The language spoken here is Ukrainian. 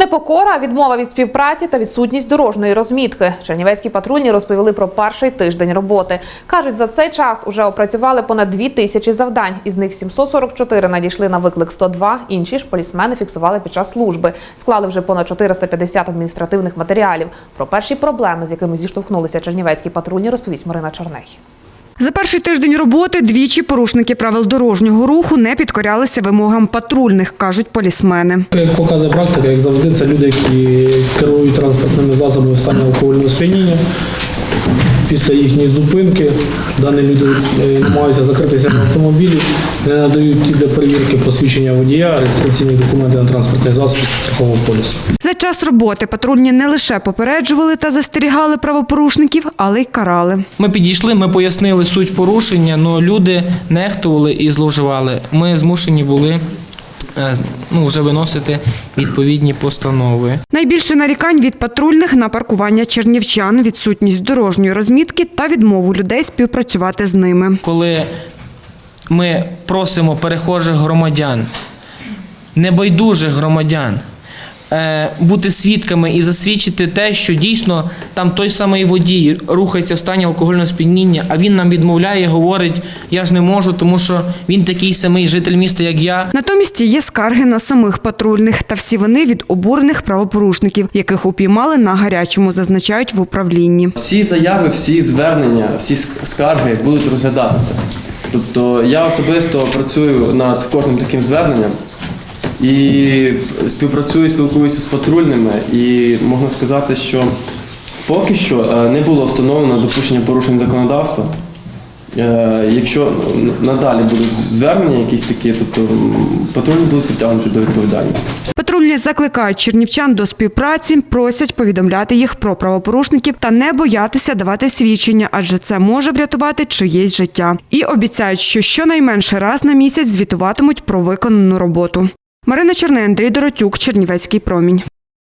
Непокора, відмова від співпраці та відсутність дорожньої розмітки. Чернівецькі патрульні розповіли про перший тиждень роботи. Кажуть, за цей час уже опрацювали понад дві тисячі завдань. Із них 744 надійшли на виклик 102, інші ж полісмени фіксували під час служби. Склали вже понад 450 адміністративних матеріалів. Про перші проблеми, з якими зіштовхнулися чернівецькі патрульні, розповість Марина Чорней. За перший тиждень роботи двічі порушники правил дорожнього руху не підкорялися вимогам патрульних, кажуть полісмени. Як показує практика, як завжди, це люди, які керують транспортними засобами в стані алкогольного сп'яніння. Після їхньої зупинки дані люди е, намагаються закритися в автомобілі, не надають для перевірки посвідчення водія, реєстраційні документи на транспортний засіб страхового полісу. Час роботи патрульні не лише попереджували та застерігали правопорушників, але й карали. Ми підійшли, ми пояснили суть порушення, але люди нехтували і зловживали. Ми змушені були е, ну, вже виносити відповідні постанови. Найбільше нарікань від патрульних на паркування чернівчан, відсутність дорожньої розмітки та відмову людей співпрацювати з ними. Коли ми просимо перехожих громадян, небайдужих громадян, бути свідками і засвідчити те, що дійсно там той самий водій рухається в стані алкогольного сп'яніння, а він нам відмовляє, говорить, я ж не можу, тому що він такий самий житель міста, як я. Натомість є скарги на самих патрульних, та всі вони від обурених правопорушників, яких упіймали на гарячому, зазначають в управлінні. Всі заяви, всі звернення, всі скарги будуть розглядатися. Тобто я особисто працюю над кожним таким зверненням і співпрацюю, спілкуюся з патрульними, і можна сказати, що поки що е, не було встановлено допущення порушень законодавства. Е, Якщо надалі будуть звернення якісь такі, тобто патрульні будуть притягнуті до відповідальності. Патрульні закликають чернівчан до співпраці, просять повідомляти їх про правопорушників та не боятися давати свідчення, адже це може врятувати чиєсь життя. І обіцяють, що щонайменше раз на місяць звітуватимуть про виконану роботу. Марина Черне, Андрій Доротюк, Чернівецький промінь.